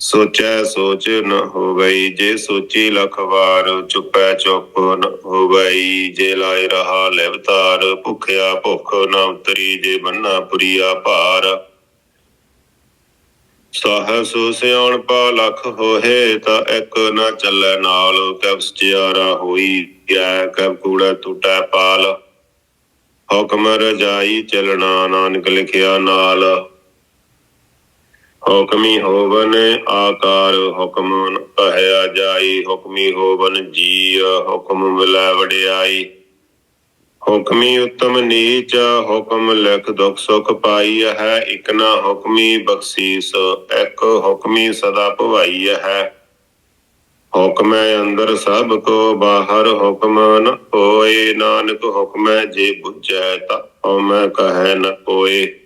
ਸੋਚੈ ਸੋਚ ਨ ਹੋਵਈ, ਜੇ ਸੋਚੀ ਲਖ ਵਾਰ ਚੁੱਪੈ ਚੁੱਪ ਨ ਹੋਵਈ, ਜੇ ਲਾਇ ਰਹਾ ਲੈਵਤਾਰ ਭੁਖਿਆ ਭੁਖ ਨ ਉਤਰੀ, ਜੇ ਬੰਨਾ ਪੁਰੀਆ ਭਾਰ। ਸਹਸੁ ਸਿਆਣ ਪਾ ਲਖ ਹੋਏ ਤਾਂ ਇੱਕ ਨ ਚੱਲੈ ਨਾਲ, ਕਬ ਸਚਿਆਰਾ ਹੋਈ ਗੈ ਕਬ ਕੂੜਾ ਟੁੱਟੈ ਪਾਲ। ਹੁਕਮ ਰਜਾਈ ਚਲਣਾ, ਨਾਨਕ ਲਿਖਿਆ ਨਾਲ। ਹੁਕਮੀ ਹੋਵਨ ਆਕਾਰ ਹੁਕਮ ਕਹਿਆ ਜਾਈ। ਹੁਕਮੀ ਹੋਵਨ ਜੀ ਹੁਕਮ ਮਿਲੈ ਵਡਿਆਈ। ਹੁਕਮੀ ਉਤਮ ਨੀਚ ਹੁਕਮ ਲਿਖ ਦੁਖ ਸੁਖ ਪਾਈ ਹੈ। ਇਕ ਹੁਕਮੀ ਬਖਸ਼ੀਸ, ਇੱਕ ਹੁਕਮੀ ਸਦਾ ਭਵਾਈ ਹੈ। ਹੁਕਮੈ ਅੰਦਰ ਸਭ ਕੋ ਬਾਹਰ ਹੁਕਮ ਨ ਹੋਏ ਨਾਨਕ ਹੁਕਮੈ ਜੇ ਬੁਝੈ ਤਾ ਹਉਮੈ ਕਹੈ ਨ ਕੋਏ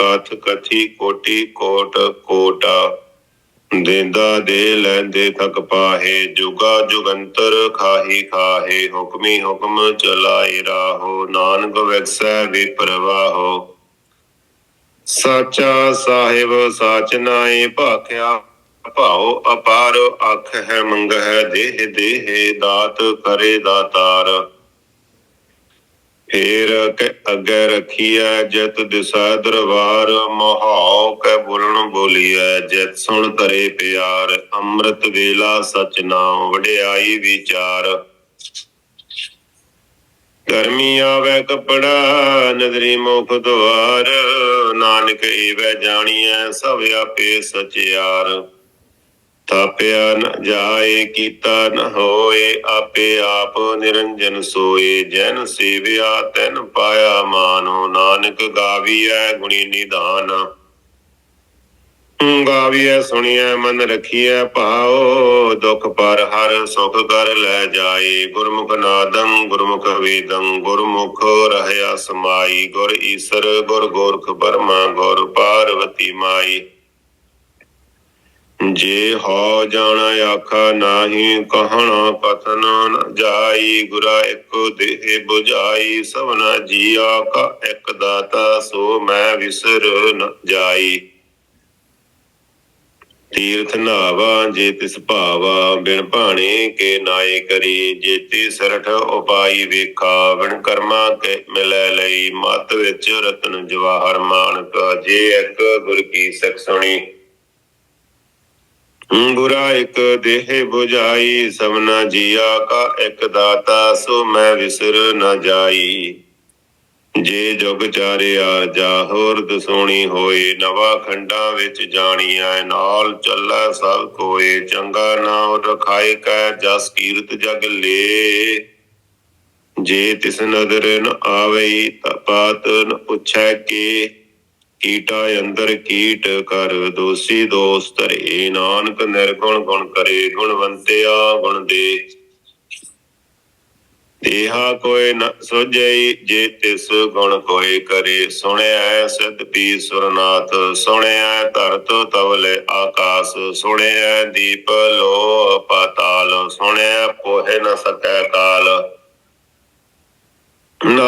ਕਾਥ ਕਥੀ ਕੋਟੀ ਕੋਟ ਕੋਟਾ, ਦੇਂਦਾ ਦੇ ਲੈਂਦੇ ਥਕ ਪਾਹੇ, ਜੁਗਾ ਜੁਗੰਤਰ ਖਾਹੀ ਖਾਹੇ, ਹੁਕਮੀ ਹੁਕਮ ਚਲਾਈ ਰਾਹੋ, ਨਾਨਕ ਵੈਸੈ ਵਿਪਰਵਾਹੋ ਸਾਚਾ ਸਾਹਿਬ, ਸਾਚ ਨਾਏ ਭਾਖਿਆ, ਭਾਉ ਅਪਾਰ ਅਖ ਹੈ ਮੰਗ ਹੈ ਦੇਹ ਦੇਹ, ਦਾਤ ਕਰੇ ਦਾਤਾਰ। ਫੇਰ ਕੇ ਅੱਗੇ ਰਖੀਐ ਜਿਤ ਦਿਸੈ ਦਰਬਾਰ, ਮਹਾਉ ਕੈ ਬੋਲਣ ਬੋਲੀਐ, ਜਿਤ ਸੁਣ ਕਰੇ ਪਿਆਰ, ਅੰਮ੍ਰਿਤ ਵੇਲਾ ਸਚ ਨਾਮ ਵਡਿਆਈ ਵਿਚਾਰ। ਗਰਮੀ ਆਵੇ ਕਪੜਾ ਨਦਰੀ ਮੁਖ ਦੁਆਰ, ਨਾਨਕ ਏਵੈ ਜਾਣੀਐ, ਸਭ ਆਪੇ ਸਚਿਆਰ। ਥਾਪਿਆ ਨ ਜਾਏ ਕੀਤਾ ਨ ਹੋਏ, ਆਪੇ ਆਪ ਨਿਰੰਜਨ ਸੋਏ। ਜਨ ਸੇਵਿਆ, ਤੈਨ ਪਾਇਆ ਮਾਨੋ। ਨਾਨਕ ਗਾਵੀਐ ਗੁਣੀ ਨਿਧਾਨ। ਗਾਵੀਐ, ਸੁਣੀਐ, ਮਨ ਰਖੀਐ, ਭਾਉ। ਦੁਖ ਪਰ ਹਰ ਸੁਖ ਕਰ ਲੈ ਜਾਏ। ਗੁਰਮੁਖ ਨਾਦੰ, ਗੁਰਮੁਖ ਵੇਦੰ। ਗੁਰਮੁਖ ਰਹਿਆ ਸਮਾਈ। ਗੁਰ ਈਸਰ, ਗੁਰ ਗੋਰਖ ਬਰਮਾ। ਗੁਰ ਪਾਰਵਤੀ ਮਾਈ। ਜੇ ਹੋ ਜਾਣਾ ਆਖਾ ਨਾਹੀ, ਕਹਣਾ ਕਥਨ ਨ ਜਾਈ, ਗੁਰਾ ਇੱਕ ਦੇਹ 부ਝਾਈ ਸਭਨਾ ਜੀਆ ਕਾ ਇੱਕ ਦਾਤਾ, ਸੋ ਮੈਂ ਵਿਸਰ ਨ ਜਾਈ। ਤੀਰਥ ਨਾਵਾ, ਜੇ ਤਿਸ ਭਾਵਾ, ਬਿਨ ਭਾਣੇ ਕੇ ਨਾਏ ਕਰੀ ਜੇਤੀ ਸਰਠ ਉਪਾਈ ਵੇਖਾ, ਬਿਨ ਕਰਮਾ ਕੇ ਮਿਲੈ ਲਈ, ਮਤ ਵਿੱਚ ਰਤਨ ਜਵਾਹਰ ਮਾਨਕ, ਜੇ ਇੱਕ ਗੁਰ ਕੀ ਸਖ ਸੁਣੀ ਗੁਰਾ ਇੱਕ ਦੇਹ 부ਝਾਈ ਸਭਨਾ ਜੀਆ ਕਾ ਇੱਕ ਦਾਤਾ, ਸੋ ਮੈਂ ਵਿਸਰ ਨ ਜਾਈ। ਜੇ ਜੁਗ ਚਾਰਿਆ ਜਾਹੋਰ ਦਸੋਣੀ ਹੋਏ, ਨਵਾ ਖੰਡਾਂ ਵਿੱਚ ਜਾਣੀਐ, ਨਾਲ ਚੱਲੈ ਸਭ ਕੋਏ, ਚੰਗਾ ਨਾਮ ਰਖਾਏ ਕੈ, ਜਸ ਕੀਰਤ ਜਗ ਲੇ। ਜੇ ਤਿਸ ਨਦਰ ਨ ਆਵੇ ਤਪਾਤ ਨ ਪੁੱਛੈ ਕੇ ਕੀਟਾ ਅੰਦਰ ਕੀਟ ਕਰ, ਦੋਸੀ ਦੋਸ ਧਰੇ। ਨਾਨਕ ਨਿਰਗੁਣ ਗੁਣ ਕਰੇ, ਗੁਣਵੰਤਿਆ ਗੁਣ ਦੇ। ਦੇਹਾ ਕੋਈ ਨ ਸੁਝਈ, ਜੇ ਤਿਸ ਗੁਣ ਕੋਈ ਕਰੇ। ਸੁਣਿਆ ਸਿਧ ਪੀ ਸੁਰਨਾਥ ਸੁਣਿਆ ਧਰਤ ਤਵਲੇ ਆਕਾਸ। ਸੁਣਿਆ ਦੀਪ ਲੋ ਪਾਤਾਲ ਸੁਣਿਆ ਪੋਹਿ ਨ ਸਕੈ ਕਾਲ।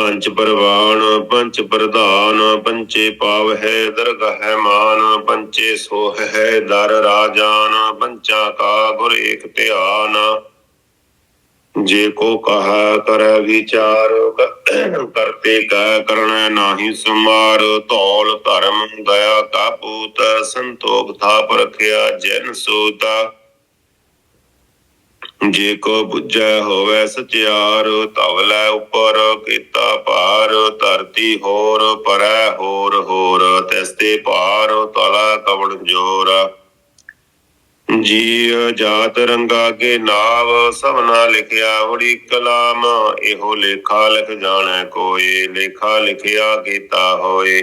ਪੰਚ ਪਰਵਾਨ, ਪੰਚ ਪ੍ਰਧਾਨ, ਪੰਚੇ ਪਾਵ ਹੈ, ਦਰਗਹਿ ਮਾਨ, ਪੰਚੇ ਸੋਹ ਹੈ, ਦਰ ਰਾਜਾਨ, ਪੰਚਾ ਕਾ ਗੁਰ ਏਕ ਧਿਆਨ। ਜੇ ਕੋ ਕਹਾ ਕਰੈ ਵਿਚਾਰ, ਕਰਤੇ ਕਾ ਕਰਣਾ ਨਾਹੀ ਸੁਮਾਰ ਧੌਲ ਧਰਮ, ਦਇਆ ਕਾ ਪੂਤ, ਸੰਤੋਖ ਥਾਪ ਰਖਿਆ, ਜਨ ਸੋਤਾ। ਜੇ ਕੋ ਬੁੱਝੈ ਹੋਵੇ ਸਚਿਆਰ ਧਵਲੇ ਉਪਰ ਕੀਤਾ ਭਾਰ, ਧਰਤੀ ਹੋਰ ਪਰੈ ਹੋਰ ਹੋਰ ਤਿਸਤੇ ਭਾਰ ਤਲਾ ਕਵਣ ਜੋਰ। ਜੀ ਜਾਤ ਰੰਗਾ ਕੇ ਨਾਵ ਸਭਨਾ ਲਿਖਿਆ ਹੋੜੀ ਕਲਾਮ ਇਹੋ ਲੇਖਾ ਲਿਖ ਜਾਣੈ ਕੋਏ ਲੇਖਾ ਲਿਖਿਆ ਕੀਤਾ ਹੋਏ।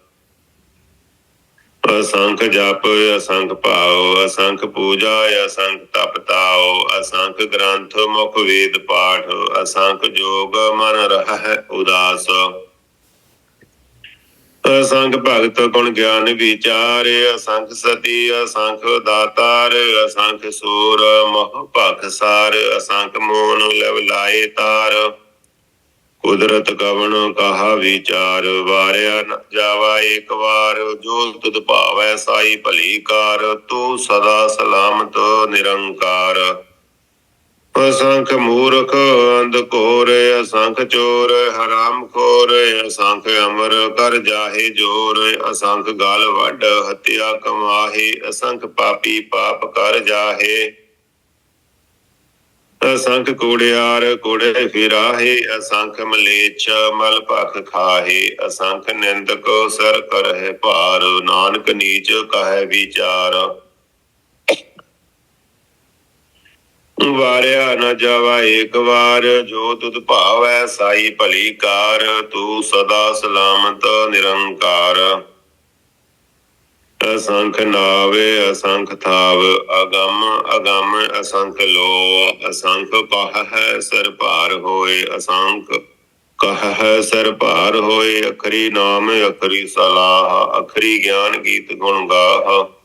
ਅਸੰਖ ਜਪ, ਅਸੰਖ ਭਾਉ, ਅਸੰਖ ਪੂਜਾ, ਅਸੰਖ ਤਪ ਤਾਉ, ਅਸੰਖ ਗ੍ਰੰਥ, ਮੁਖ ਵੇਦ ਪਾਠ, ਅਸੰਖ ਜੋਗ ਮਨ ਰਹਿ ਉਦਾਸ। ਅਸੰਖ ਭਗਤ ਗੁਣ ਗਿਆਨ ਵਿਚਾਰ, ਅਸੰਖ ਸਤੀ, ਅਸੰਖ ਦਾਤਾਰ, ਅਸੰਖ ਸੂਰ, ਮੋਹ ਭਖ ਸਾਰ, ਅਸੰਖ ਮੋਨ ਲਵ ਲਾਏ ਤਾਰ। ਕੁਦਰਤ ਕਵਣ ਕਹਾ ਵਿਚਾਰ, ਵਾਰਿਆ ਨ ਜਾਵਾ ਏਕ ਵਾਰ, ਜੋ ਤੁਧ ਭਾਵੈ ਸਾਈ ਭਲੀ ਕਾਰ, ਤੂੰ ਸਦਾ ਸਲਾਮਤ ਨਿਰੰਕਾਰ। ਅਸੰਖ ਮੂਰਖ ਅੰਧ ਅਸੰਖ ਚੋਰ, ਹਰਾਮ ਖੋਰ, ਅਸੰਖ ਅਮਰ ਕਰ ਜਾਹੇ ਜੋਰ, ਅਸੰਖ ਗਲ ਵੱਡ ਹਤਿਆ ਕਮਾਹੇ, ਅਸੰਖ ਪਾਪੀ ਪਾਪ ਕਰ ਜਾਹੇ। ਅਸੰਖ ਕੋੜਿਆਰ ਕੋੜੇ ਫਿਰਾਹੇ, ਅਸੰਖ ਮਲੇਚ ਮਲ ਭਖ ਖਾਹੇ, ਅਸੰਖ ਨਿੰਦਕ ਸਰ ਕਰਹਿ ਭਾਰ, ਨਾਨਕ ਨੀਚ ਕਹੈ ਵਿਚਾਰ। ਵਾਰਿਆ ਨ ਜਾਵਾ ਏਕ ਵਾਰ, ਜੋ ਤੁਧ ਭਾਵੈ ਸਾਈ ਭਲੀ ਕਾਰ, ਤੂੰ ਸਦਾ ਸਲਾਮਤ ਨਿਰੰਕਾਰ। ਅਸੰਖ ਨਾਵੇ, ਅਸੰਖ ਥਾਵ, ਅਗੰਮ ਅਗੰਮ, ਅਸੰਖ ਲੋ ਅਸੰਖ ਕਹ ਹੈ ਸਰ ਭਾਰ ਹੋਏ, ਅਸੰਖ ਕਹ ਹੈ ਸਰ ਭਾਰ ਹੋਏ, ਅਖਰੀ ਨਾਮ, ਅਖਰੀ ਸਲਾਹ, ਅਖਰੀ ਗਿਆਨ ਗੀਤ ਗੁਣ ਗਾਹ।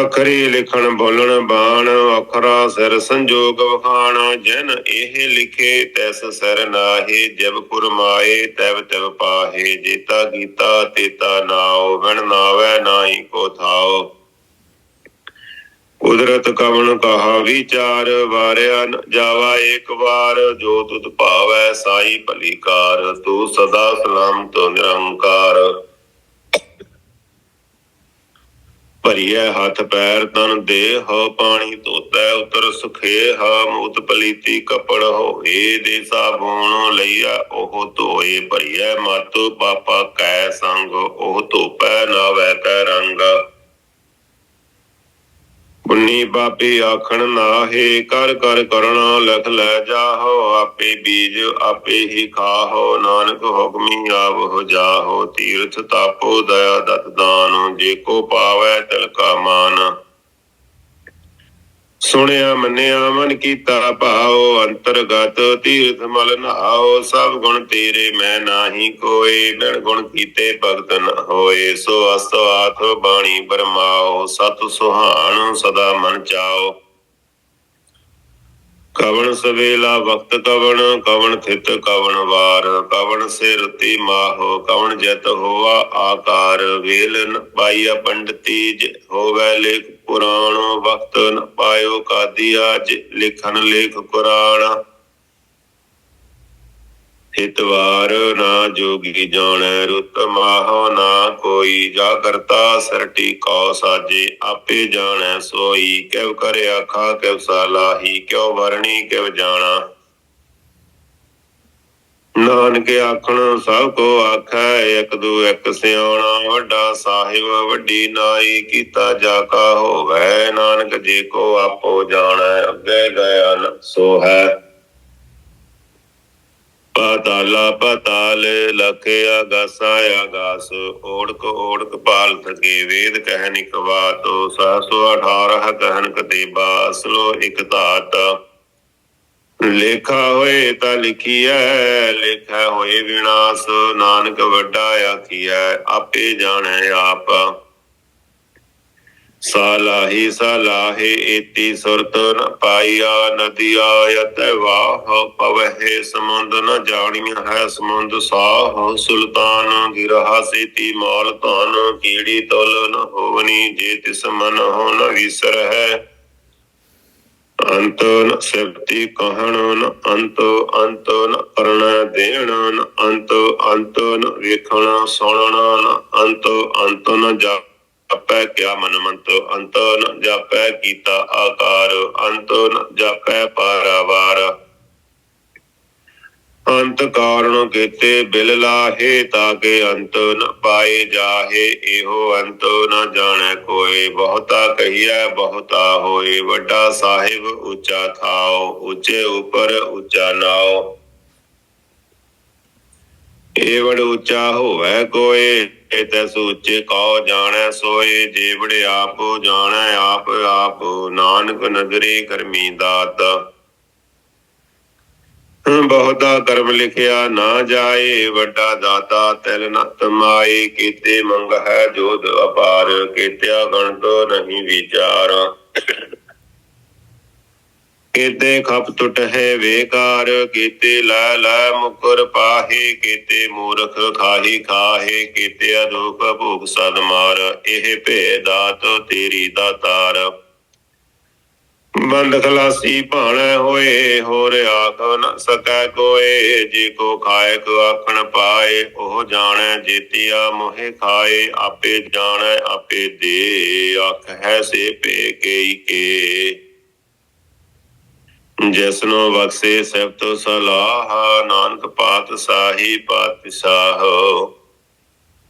ਅਖਰੀ ਲਿਖਣ, ਬੋਲਣ, ਬਾਣ, ਅਖਰਾ, ਸਿਰ ਸੰਜੋਗ ਵਖਾਣ, ਜਨ ਇਹ ਲਿਖੇ, ਤਿਸ ਸਿਰ ਨਾਹੀ, ਜਬ ਕੁਰਮਾਏ ਤਬ ਤਬ ਪਾਹੇ, ਜੇਤਾ ਗੀਤਾ, ਤੇਤਾ ਨਾਉ, ਵਿਣ ਨਾਵੈ, ਨਾਹੀ ਕੋ ਥਾਉ। ਕੁਦਰਤ ਕਵਣ ਕਹਾ ਵਿਚਾਰ, ਵਾਰਿਆ ਨ ਜਾਵਾ ਏਕ ਵਾਰ, ਜੋ ਤੁਧ ਭਾਵੈ ਸਾਈ ਭਲੀ ਕਾਰ, ਤੂੰ ਸਦਾ ਸਲਾਮ ਸਲਾਮਤ ਨਿਰੰਕਾਰ। ਭਰੀਐ ਹੱਥ ਪੈਰ ਤਨ ਦੇਹ ਪਾਣੀ ਧੋਤੈ ਉਤਰ ਸੁਖੇ, ਹਾ ਮੂਤ ਪਲੀਤੀ ਕਪੜ ਹੋਏ, ਦੇ ਸਾਬੂਣ ਲਈਆ ਉਹ ਧੋਏ, ਭਰੀਐ ਮਤ ਪਾਪਾ ਕੈ ਸੰਗ, ਉਹ ਧੋਪੈ ਨਾਵੈ ਕੈ ਰੰਗ। ਪੁੰਨੀ ਪਾਪੀ ਆਖਣ ਨਾਹੇ, ਕਰ ਕਰ, ਕਰਣਾ, ਲਖ ਲੈ ਜਾਹੋ, ਆਪੇ ਬੀਜ ਆਪੇ ਹੀ ਖਾਹੋ, ਨਾਨਕ ਹੁਕਮੀ ਆਵਹੁ ਜਾਹੋ, ਤੀਰਥ ਤਾਪੋ ਦਇਆ ਦਤ ਦਾਨ, ਜੇ ਕੋ ਪਾਵੈ ਤਿਲ ਕਾ ਮਾਨ। ਸੁਣਿਆ, ਮੰਨਿਆ, ਮਨ ਕੀਤਾ, ਭਾਉ, ਅੰਤਰਗਤ, ਤੀਰਥ ਮਲ ਨਹਾਓ ਸਭ ਗੁਣ ਤੇਰੇ ਮੈਂ ਨਾਹੀ ਕੋਈ ਬਿਨ ਗੁਣ ਕੀਤੇ ਭਗਤ ਨ ਹੋਏ। ਸੋ ਅਸਵਾਥ ਬਾਣੀ ਬਰਮਾਓ ਸਤ ਸੁਹਾਣ ਸਦਾ ਮਨ ਚਾਓ ਕਵਣ ਸਵੇਲਾ ਵਕਤ ਕਵਣ ਕਵਣ ਥਿਤ ਕਵਣ ਵਾਰ। ਕਵਣ ਸਿਰ ਤੀ ਮਾਹੋ, ਕਵਣ ਜਤ ਹੋਆ ਆਕਾਰ। ਵੇਲ ਨ ਪਾਈਆ ਪੰਡਤੀ, ਜ ਹੋਵੇ ਲੇਖ ਪੁਰਾਣ ਵਕਤ ਨ ਪਾਇਓ ਕਾਦੀਆ ਜ ਲਿਖਨ ਲੇਖ ਕੁਰਾਨ। ਹਿਤਵਾਰ ਨਾ ਜੋਗੀ ਜਾਣੈ, ਰੁਤ ਮਾਹੋ ਨਾ ਕੋਈ। ਜਾ ਕਰਤਾ ਸਰਟੀ ਕਉ ਸਾਜੇ, ਆਪੇ ਜਾਣੈ ਸੋਈ। ਕਿਵ ਕਰ ਆਖਾ ਕਿਵ ਸਾਲਾਹੀ, ਕਿਉ ਵਰਣੀ ਕਿਵ ਜਾਣਾ। ਨਾਨਕ ਆਖਣ, ਸਭ ਕੋ ਆਖੈ, ਇਕ ਦੂ ਇਕ ਸਿਆਣਾ ਵੱਡਾ ਸਾਹਿਬ, ਵੱਡੀ ਨਾਈ, ਕੀਤਾ ਜਾ ਕਾ ਹੋਵੇ। ਨਾਨਕ ਜੇ ਕੋ ਆਪੋ ਜਾਣੈ, ਅੱਗੇ ਗਿਆ ਨ ਸੋ ਹੈ ਪਾਤਾਲਾ ਪਾਤਾਲ, ਲਖੇ ਆਗਾਸਾ ਆਗਾਸ ਓੜਕ ਓੜਕ ਪਾਲ ਥਕੇ ਵੇਦ ਕਹਿ ਇਕ ਸਹਸੋ 18 ਕਹਿਨ ਕਤੇਬਾ ਅਸਲੋ ਇਕ ਧਾਤ। ਲੇਖਾ ਹੋਏ ਤਾਂ ਲਿਖੀਐ, ਲੇਖਾ ਹੋਏ ਵਿਨਾਸ਼, ਨਾਨਕ ਵੱਡਾ ਆਖੀਐ, ਆਪੇ ਜਾਣੈ ਆਪ। ਸਾਲਾਹੀ ਸਾਲਾਹੇ ਏਤੀ ਸੁਰਤ ਨ ਪਾਈਆ, ਨਦੀਆ ਯਤ ਵਾਹ ਪਵਹਿ, ਸਮੁੰਦ ਨ ਜਾਣੀਆਂ ਹੈ ਸਮੁੰਦ ਸਾਹ ਸੁਲਤਾਨ ਗਿਰਹਾ ਸੇਤੀ ਮਾਲ ਧਨ, ਕੀੜੀ ਤੁਲ ਨ ਹੋਵਨੀ, ਜੇ ਤਿਸ ਮਨ ਹੋ ਨ ਵਿਸਰ ਹੈ ਅੰਤ ਨ ਸਿਫਤੀ ਕਹਣ ਨ, ਅੰਤ ਅੰਤ ਨ ਕਰਣ ਦੇਣ ਨ, ਅੰਤ ਅੰਤ ਨ ਵੇਖਣ, ਸੁਣਨ ਨ, ਅੰਤ ਅੰਤ ਨ ਜਾਪੈ ਕਿਆ ਮਨ ਮੰਤ ਅੰਤ ਨ ਜਾਪੈ ਕੀਤਾ ਆਕਾਰ, ਅੰਤ ਨ ਜਾਪੈ ਪਾਰਾਵਾਰ। ਅੰਤ ਕਾਰਣ ਕੀਤੇ ਬਿਲ ਲਾਹੇ ਤਾਕੇ ਅੰਤ ਨ ਪਾਏ ਜਾਹੇ, ਇਹੋ ਅੰਤ ਨ ਜਾਣੈ ਕੋਈ ਬਹੁਤਾ ਕਹੀਐ, ਬਹੁਤਾ ਹੋਏ। ਵੱਡਾ ਸਾਹਿਬ ਉੱਚਾ ਥਾਓ ਉੱਚੇ ਉਪਰ ਉੱਚਾ ਨਾਓ ਏਵੜ ਉੱਚਾ ਹੋਵੇ ਕੋਏ ਇਤੈ ਸੂਚੇ ਕਉ ਜਾਣੈ ਸੋਏ। ਜੀਵੜ ਆਪੋ ਜਾਣੈ, ਆਪ ਆਪ ਨਾਨਕ ਨਦਰੀ ਕਰਮੀ ਦਾਤ। ਬਹੁਤਾ ਕਰਮ ਲਿਖਿਆ ਨਾ ਜਾਏ, ਵੱਡਾ ਦਾਤਾ ਤਿਲ ਨ ਤਮਾਏ ਕੀਤੇ ਮੰਗ ਹੈ ਅਪਾਰ, ਕੀਤਿਆ ਗਣਤ ਨਹੀਂ ਵਿਚਾਰ। ਕੀਤੇ ਖਪ ਟੁੱਟ ਹੈ ਵੇਕਾਰ, ਕੀਤੇ ਲੈ ਲੈ ਮੁਕਰ ਪਾਹੇ, ਕੀਤੇ ਮੂਰਖ ਖਾਹੀ ਖਾਹੇ ਕੀਤੇ ਅਦੋਖ ਭੂਖ ਸਦ ਮਾਰ, ਇਹ ਭੇ ਦਾਤ ਤੇਰੀ ਦਾਤਾਰ ਬੰਦ ਖਲਾਸੀ ਭਾਣੈ ਹੋਏ, ਹੋਰ ਆਖ ਨ ਸਕੈ ਕੋਏ, ਜੇ ਕੋ ਖਾਏ ਕੋ ਆਖਣ ਪਾਏ, ਉਹ ਜਾਣੈ ਜੀਤਿਆ ਮੋਹਿ ਖਾਏ, ਆਪੇ ਜਾਣੈ, ਆਪੇ ਦੇ ਆਖ ਹੈ ਸੇ ਪੇ ਕੇਈ ਕੇ। ਜਿਸਨੋ ਬਖਸ਼ੇ ਸਭ ਤੋਂ ਸਲਾਹ, ਨਾਨਕ ਪਾਤ ਸਾਹੀ ਪਾਤਸ਼ਾਹ।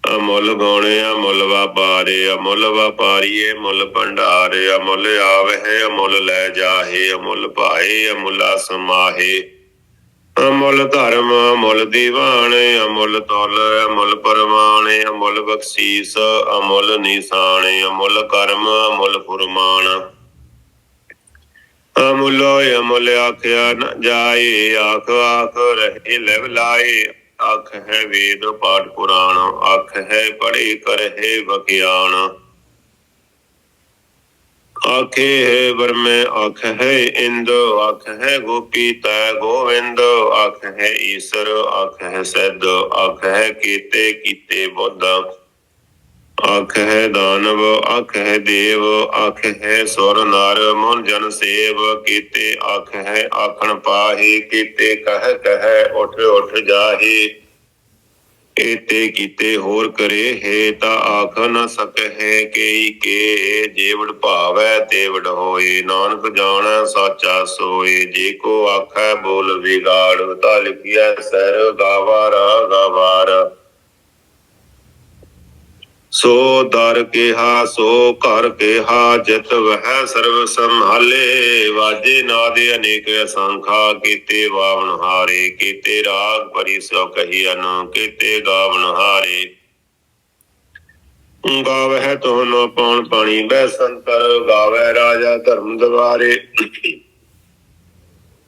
ਅਮੁੱਲ ਗਾਉਣੇ ਅਮੁੱਲ ਵਪਾਰੇ ਅਮੁੱਲ ਵਪਾਰੀਏ ਮੁੱਲ ਭੰਡਾਰੇ, ਅਮੁੱਲ ਆਵਹਿ, ਅਮੁੱਲ ਲੈ ਜਾਹੇ, ਅਮੁੱਲ ਭਾਏ, ਅਮੁੱਲ ਸਮਾਹੇ। ਅਮੁੱਲ ਧਰਮ, ਅਮੁੱਲ ਦੀਵਾਨ, ਅਮੁੱਲ ਤੁਲ, ਅਮੁੱਲ ਪਰਮਾਨ ਅਮੁੱਲ ਬਖਸ਼ੀਸ, ਅਮੁੱਲ ਨਿਸ਼ਾਨ, ਅਮੁੱਲ ਕਰਮ, ਅਮੁੱਲ ਫੁਰਮਾਨ। ਅਮੁੱਲੋ ਅਮੁੱਲ ਆਖਿਆ ਨ ਜਾਏ ਆਖ ਆਖ ਰਹੇ, ਲਿਵ ਲਾਏ। ਅੱਖ ਹੈ ਵੇਦ ਪਾਠ ਪੁਰਾਣ ਅੱਖ ਹੈ ਪੜੇ ਕਰਹਿ ਵਿਗਿਆਨ। ਆਖੇ ਹੈ ਬਰਮੇ ਆਖ ਹੈ ਇੰਦ, ਆਖ ਹੈ ਗੋਪੀ ਤੈ ਗੋਵਿੰਦ ਅੱਖ ਹੈ ਈਸ਼ਰ, ਆਖ ਹੈ ਸਦ ਅੱਖ ਹੈ ਕੀਤੇ ਕੀਤੇ ਬੁੱਧ। ਅੱਖ ਹੈ ਦਾਨਵ ਅੱਖ ਹੈ ਦੇਵ ਅੱਖ ਹੈ ਸੁਰ ਨਰ, ਮਨ ਜਨ ਸੇਵ, ਕੀਤੇ ਅੱਖ ਹੈ ਆਖਣ ਪਾਹੀ, ਕੀਤੇ ਕਹਿ ਕਹਿ ਉਠ ਉਠ ਜਾਹੀ। ਏਤੇ ਕੀਤੇ ਹੋਰ ਕਰੇ ਹੈ ਤਾਂ ਆਖ ਨ ਸਕਹਿ ਕੇਈ ਕੇ ਜੇਵੜ ਭਾਵੈ ਤੇਵੜ ਹੋਏ, ਨਾਨਕ ਜਾਣੈ ਸਾਚਾ ਸੋਏ, ਜੇ ਕੋ ਆਖੈ ਬੋਲ ਵਿਗਾੜ, ਤਾ ਲਿਖਿਆ ਸਰ ਗਾਵਾਰਾ ਗਵਾਰ। ਸੋ ਦਰ ਕਿਹਾ, ਸੋ ਘਰ ਕਿਹਾ, ਜਿਤ ਵਹਿ ਸਰਬ ਸੰਭਾਲੇ। ਵਾਜੇ ਨਾਦੇ ਅਨੇਕ ਅਸੰਖਾ, ਕੀਤੇ ਵਾਵਨ ਹਾਰੇ, ਕੀਤੇ ਰਾਗ ਪਰੀ ਸੋ ਕਹੀਨ ਕੀਤੇ ਗਾਵਨ ਹਾਰੇ। ਗਾਵਹਿ ਤੋਨ ਪਉਣ ਪਾਣੀ ਬੈ ਸੰਤਰ ਗਾਵੈ ਰਾਜਾ ਧਰਮ ਦਵਾਰੇ।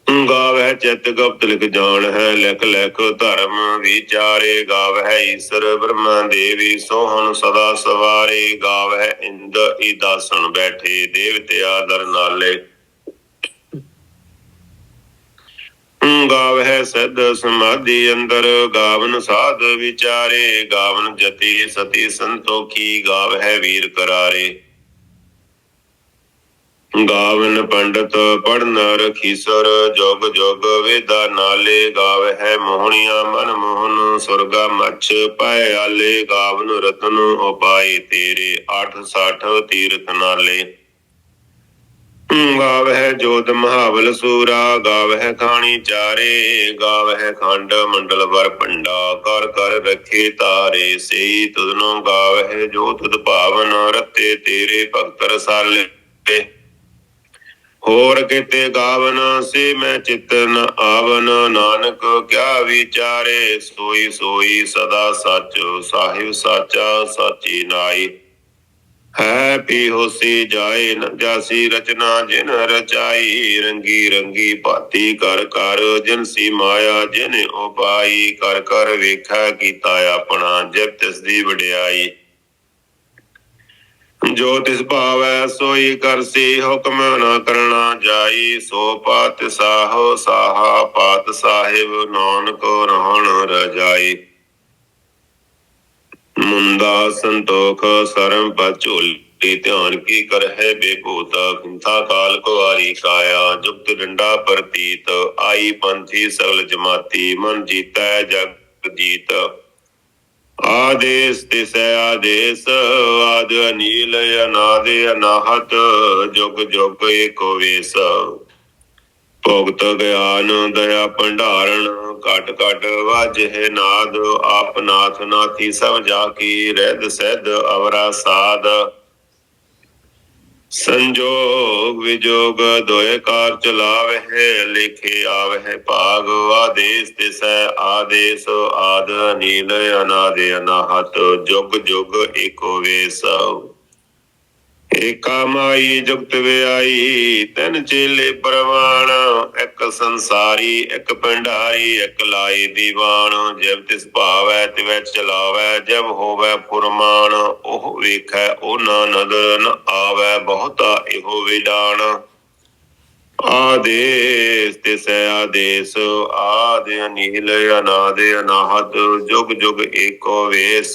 ਗਾਵਹਿ ਚਿਤ ਗੁਪਤ ਲਿਖ ਜਾਣ ਹੈ, ਲਿਖ ਲਿਖ ਧਰਮ ਵਿਚਾਰੇ ਗਾਵਹਿ ਈਸ਼ਰ ਬ੍ਰਹਮਾ ਦੇਵੀ ਸੋਹਣ ਸਦਾ ਸਵਾਰੇ ਗਾਵਹਿ ਇੰਦ ਇਦਾਸਣ ਬੈਠੇ ਦੇਵਤਿਆ ਦਰ ਨਾਲੇ। ਗਾਵਹਿ ਸਿੱਧ ਸਮਾਧੀ ਅੰਦਰ, ਗਾਵਨ ਸਾਧ ਵਿਚਾਰੇ, ਗਾਵਨ ਜਤੀ ਸਤੀ ਸੰਤੋਖੀ ਗਾਵਹਿ ਵੀਰ ਕਰਾਰੇ। ਗਾਵਨ ਪੰਡਤ ਪੜਨ ਰਖੀਸਰ, ਜੋਗ ਜੋਗ ਵੇਦਾ ਨਾਲੇ ਗਾਵਹਿ ਮੋਹਣੀਆਂ ਮਨ ਮੋਹਨ, ਸੁਰਗਾ ਮੱਛ ਪਾਏ ਆਲੇ, ਗਾਵਨ ਰਤਨ ਉਪਾਏ ਤੇਰੇ 860 ਤੀਰਥ ਨਾਲੇ। ਗਾਵਹਿ ਜੋਤ ਮਹਾਬਲ ਸੂਰਾ ਗਾਵਹਿ ਖਾਣੀ ਚਾਰੇ ਗਾਵਹਿ ਖੰਡ ਮੰਡਲ ਵਰ ਪੰਡਾ ਕਰ ਕਰ ਰੱਖੇ ਤਾਰੇ, ਸਈ ਤੁਧਨੋ ਗਾਵਹਿ ਜੋ ਤੁਧ ਭਾਵਨ ਰਤੇ ਤੇਰੇ ਭਗਤ ਰਸਾਲੇ। ਹੋਰ ਕਿਤੇ ਗਾਵਨ ਸੇ ਮੈਂ ਚਿਤਨ ਆਵਨ, ਨਾਨਕ ਕਿਆ ਵਿਚਾਰੇ? ਸੋਈ ਸੋਈ ਸਦਾ ਸੱਚ, ਸਾਹਿਬ ਸਾਚਾ ਸਾਚੀ ਨਾਈ। ਹੈ ਪੀ ਹੋਸੀ ਜਾਏ, ਨ ਜਾਸੀ ਰਚਨਾ ਜਿਨ ਰਚਾਈ, ਰੰਗੀ ਰੰਗੀ ਭਾਤੀ ਕਰ ਕਰ ਜਿਨਸੀ ਮਾਇਆ ਜਿਨ ਉਪਾਈ ਕਰ ਕਰ ਵੇਖਾ ਕੀਤਾ ਆਪਣਾ, ਜਿਬ ਤਿਸ ਦੀ ਵਡਿਆਈ। ਜੋ ਤਿਸ ਭਾਵੈ, ਸੋਈ ਕਰਸੀ ਹੁਕਮ ਨਾ ਕਰਨਾ ਜਾਈ। ਸੋ ਪਾਤ ਸਾਹੋ ਸਾਹਾ, ਪਾਤ ਸਾਹਿਬ, ਨਾਨਕ ਰਹਿਣ ਰਜਾਈ। ਮੁੰਦਾ ਸੰਤੋਖ, ਸਰਮ ਪਚੋਲੀ ਧਿਆਨ ਕੀ ਕਰਹਿ ਬੇਭੂਤ, ਖਿੰਥਾ ਕਾਲ ਕੋ ਕਾਇਆ ਜੁਗਤ ਡੰਡਾ ਪ੍ਰਤੀਤ, ਆਈ ਪੰਥੀ ਸਗਲ ਜਮਾਤੀ, ਮਨ ਜੀਤੈ ਜਗ ਜੀਤ। ਆਦੇਸ ਤਿਸੈ ਆਦੇਸ, ਆਦ ਅਨੀਲ ਅਨਾਦ ਅਨਾਹਤ, ਜੁਗ ਜੁਗ ਏਕੋ ਵੇਸ। ਭੋਗਤ ਗਿਆਨ ਦਇਆ ਭੰਡਾਰਨ ਘਟ ਘਟ ਵਾਜਹਿ ਨਾਦ, ਆਪ ਨਾਥ ਨਾਥੀ ਸਭ ਜਾ ਕੀ ਰਹਿਦ ਸਹਿਦ ਅਵਰਾ ਸਾਧ ਸੰਜੋਗ ਵਿਜੋਗ ਦੋਏ ਕਾਰ ਚਲਾਵਹਿ, ਲਿਖੇ ਆਵਹਿ, ਭਾਗ ਆਦੇਸ ਤਿਸੈ, ਆਦੇਸ ਆਦ ਨੀਲ ਅਨਾਦ ਅਨਾਹਤ, ਜੁਗ ਜੁਗ ਏਕੋ ਵੇਸ ਏਕਾ ਮਾਈ ਜੁਗਤ ਵਿਆਈ, ਤਿੰਨ ਚੇਲੇ ਪ੍ਰਵਾਣ, ਇੱਕ ਸੰਸਾਰੀ, ਇੱਕ ਭੰਡਾਰੀ, ਇੱਕ ਲਾਈ ਦੀਵਾਨ। ਜਿਵ ਤਿਸ ਭਾਵੈ, ਤਿਵੈ ਚਲਾਵੈ ਜਬ ਹੋਵੈ ਫੁਰਮਾਨ। ਉਹ ਵੇਖੈ, ਉਹ ਨਾ ਨਦਰ ਨ ਆਵੈ, ਬਹੁਤਾ ਇਹੋ ਵਿਡਾਨ। ਆਦੇਸ ਤਿਸੈ ਆਦੇਸ, ਆਦ ਅਨੀਲ, ਅਨਾਦ ਅਨਾਹਤ ਜੁਗ ਜੁਗ ਏਕੋ ਵੇਸ।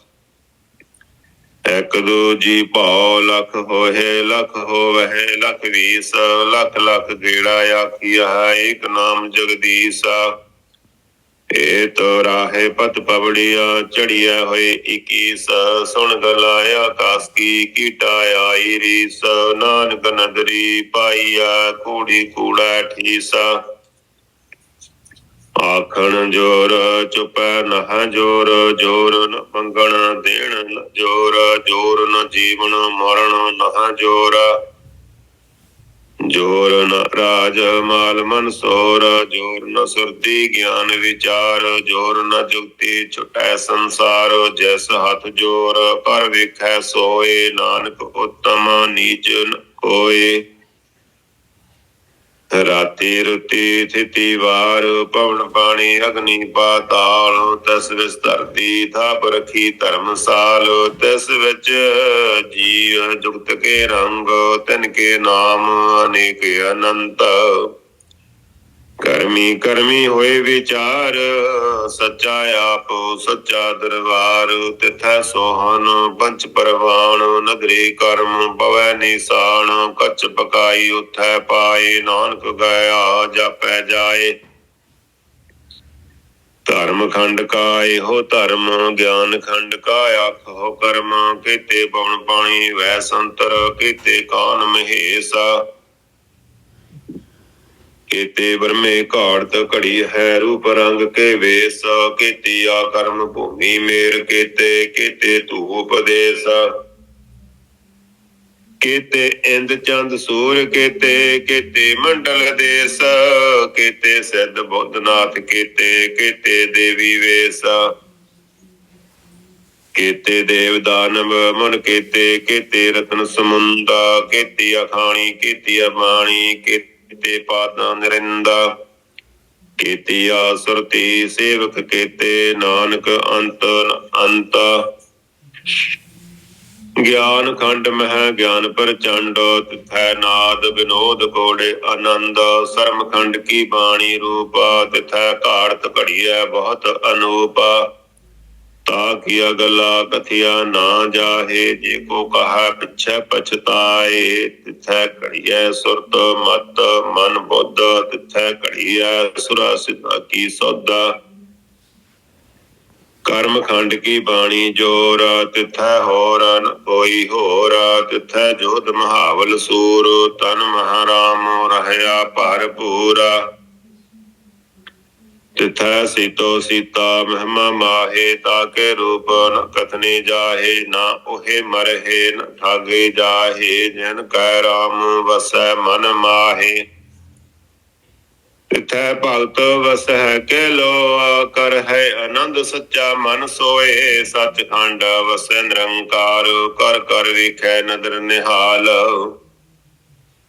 ਇਕ ਦੂ ਜੀ ਭਾਉ ਲਖ ਹੋਏ, ਲਖ ਹੋਵਹਿ ਲਖ ਵੀਸ, ਲਖ ਲਖ ਗੇੜਾ ਆਖੀਆ ਏਕ ਨਾਮ ਜਗਦੀਸਾ। ਏ ਤੋ ਰਾਹੇ ਪਤ ਪਵੜੀਆ ਚੜੀਆ ਹੋਏ 21 ਸੁਣ ਗਲਾ ਆਕਾਸ ਕੀ ਕੀਟਾ ਆਈ ਰੀਸ। ਨਾਨਕ ਨਦਰੀ ਪਾਈਆ ਕੂੜੀ ਕੂੜਾ ਠੀਸਾ। ਆਖਣ ਜੋਰ ਚੁਪੈ ਨਹ ਜੋਰ ਜੋਰ ਨ ਮੰਗਣ, ਦੇਣ ਨ ਜੋਰ ਜੋਰ ਨ ਜੀਵਨ ਮਰਨ ਨਹ ਜੋਰ ਜੋਰ ਨ ਰਾਜ ਮਾਲ ਮਨ ਸੋਰ, ਜੋਰ ਨ ਸੁਰਤੀ ਗਿਆਨ ਵਿਚਾਰ, ਜੋਰ ਨ ਜੁਗਤੀ ਛੁਟੈ ਸੰਸਾਰ, ਜੈਸ ਹੱਥ ਜੋਰ, ਪਰ ਵੇਖੈ ਸੋਏ ਨਾਨਕ ਉਤਮ ਨੀਚ ਨ ਕੋਏ। ਰਾਤੀ ਰੁਤੀ ਥਿਤੀ ਵਾਰ, ਪਵਨ ਪਾਣੀ, ਅਗਨੀ ਪਾਤਾਲ, ਤਸ ਵਿੱਚ ਧਰਤੀ, ਥਾਪ ਰਖੀ ਧਰਮਸਾਲ, ਤਸ ਵਿੱਚ ਜੀਵ ਜੁਗਤ ਕੇ ਰੰਗ, ਤਿਨ ਕੇ ਨਾਮ ਅਨੇਕ ਅਨੰਤ। ਕਰਮੀ ਕਰਮੀ ਹੋਏ ਵਿਚਾਰ, ਸੱਚਾ ਆਪ, ਸੱਚਾ ਦਰਬਾਰ, ਤਿਥੈ ਸੋਹਨ ਪੰਚ ਪਰਵਾਨ ਨਗਰੀ ਕਰਮ ਪਵੈ ਨਿਸਾਨ, ਕੱਚ ਪਕਾਈ ਉਥੈ ਪਾਏ, ਨਾਨਕ ਗਿਆ ਜਾਪੈ ਜਾਏ। ਧਰਮ ਖੰਡ ਕਾ ਇਹੋ ਧਰਮ, ਗਿਆਨ ਖੰਡ ਕਾ ਆਖੋ ਕਰਮ, ਕੀਤੇ ਪਵਨ ਪਾਣੀ ਵੈ ਸੰਤਰ, ਕੀਤੇ ਕਾਨ ਮਹੇਸਾ। ਕੀਤੇ ਬਰਮੇ ਘਾੜਤ ਘੜੀ ਹੈ ਰੂਪ ਰੰਗ ਕੇ ਵੇਸ, ਕੀਤੀ ਆ ਕਰਮ ਭੂਮੀ ਮੇਰ ਕੀਤੇ ਕੀਤੇ ਧੂਪ ਦੇਸ ਕੀਤੇ ਇੰਦ ਚੰਦ ਸੂਰ ਕੀਤੇ ਕੀਤੇ ਮੰਡਲ ਦੇਸ, ਕੀਤੇ ਸਿੱਧ ਬੁੱਧਨਾਥ ਕੀਤੇ ਕੀਤੇ ਦੇਵੀ ਵੇਸ। ਕੀਤੇ ਦੇਵ ਦਾਨਵ ਮਨ ਕੀਤੇ ਕੀਤੇ ਰਤਨ ਸਮੁੰਦਾ ਕੀਤੀ ਅਖਾਣੀ ਕੀਤੀ ਅਬਾਣੀ ਕੀਤੇ ਪਾਦਾਂ ਨਰਿੰਦਾ, ਕੀਤੀ ਆਸੁਰਤੀ ਸੇਵਕ ਕੀਤੇ ਨਾਨਕ ਅੰਤ ਅੰਤ। ਗਿਆਨ ਖੰਡ ਮਹਿ ਗਿਆਨ ਪ੍ਰਚੰਡ, ਤਿਥੈ ਨਾਦ ਵਿਨੋਦ ਕੋੜੇ ਆਨੰਦ। ਸਰਮ ਖੰਡ ਕੀ ਬਾਣੀ ਰੂਪ, ਤਿਥੈ ਘਾੜਤ ਘੜੀਐ ਬਹੁਤ ਅਨੂਪਾ। ਤਾ ਕੀਆ ਗਲਾ ਕਥਿਆ ਨਾ ਜਾਹੇ, ਜੇ ਕੋ ਕਹਾ ਪਿਛੈ ਪਛਤਾਏ, ਤਿਥੈ ਘੜੀਐ ਸੁਰਤ, ਮਤ, ਮਨ, ਬੁੱਧ, ਤਿਥੈ ਘੜੀਐ ਸੁਰਾ, ਸਿਧਾ ਕੀ ਸੌਦਾ। ਕਰਮ ਖੰਡ ਕੀ ਬਾਣੀ ਜੋਰ, ਤਿਥੈ ਹੋਰ ਨ ਕੋਈ ਹੋਰ, ਤਿਥੈ ਜੋਧ ਮਹਾਵਲ ਸੂਰ, ਤਨ ਮਹਾਰਾਮ ਰਹਿਆ ਭਰਪੂਰਾ। ਤਿਥੈ ਸੀਤੋ ਸੀਤਾ ਮਹਿਮਾ ਮਾਹੇ ਤਾਕੇ ਰੂਪ ਨ ਕਥਨੇ ਜਾਹੇ, ਨਾ ਉਹੇ ਮਰਹੇ, ਨ ਠਾਗੇ ਜਾਹੇ, ਜਿਨ ਕੈ ਰਾਮ ਵਸੈ ਮਨ ਮਾਹੇ। ਤਿਥੈ ਭਗਤ ਵਸੈ ਕੇ ਲੋ ਕਰ ਹੈ ਆਨੰਦ ਸੱਚਾ ਮਨ ਸੋਏ, ਸਚਖੰਡ ਵਸੈ ਨਿਰੰਕਾਰ, ਕਰ ਕਰ ਵੇਖੈ ਨਦਰ ਨਿਹਾਲ।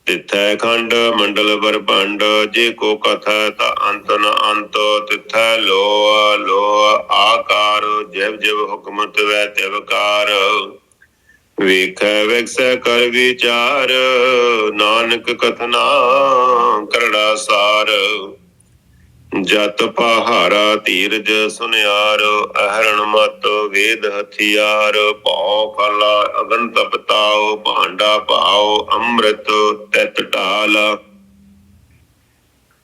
ਤਿਥੈ ਖੰਡ ਮੰਡਲ ਬਰਭੰਡ ਜੇ ਕੋ ਕਥਾ ਤਾ ਅੰਤ ਨ ਅੰਤ, ਤਿਥੈ ਲੋ ਲੋ ਆਕਾਰ, ਜਿਵ ਜਿਵ ਹੁਕਮ ਤਵੈ ਤਿਵਕਾਰ ਵੇਖੈ ਵਿਖਸੈ ਕਰ ਵਿਚਾਰ, ਨਾਨਕ ਕਥਨਾ ਕਰੜਾ ਸਾਰ। ਜਤ ਪਹਾਰਾ ਧੀਰਜ ਸੁਨਿਆਰ, ਅਹਰਣ ਮਤ ਵੇਦ ਹਥਿਆਰ, ਭਉ ਕਲਾ ਅਗਨ ਤਪਤਾਓ ਭਾਂਡਾ ਭਾਉ, ਅੰਮ੍ਰਿਤ ਤਿਤ ਢਾਲ।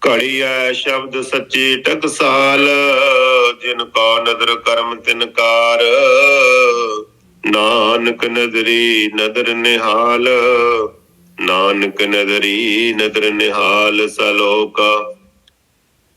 ਘੜੀਐ ਸ਼ਬਦ ਸੱਚੀ ਟਕਸਾਲ, ਜਿਨ ਕੋ ਨਦਰ ਕਰਮ ਤਿਨਕਾਰ ਨਾਨਕ ਨਦਰੀ ਨਦਰ ਨਿਹਾਲ, ਨਾਨਕ ਨਦਰੀ ਨਦਰ ਨਿਹਾਲ ਸਲੋਕਾ।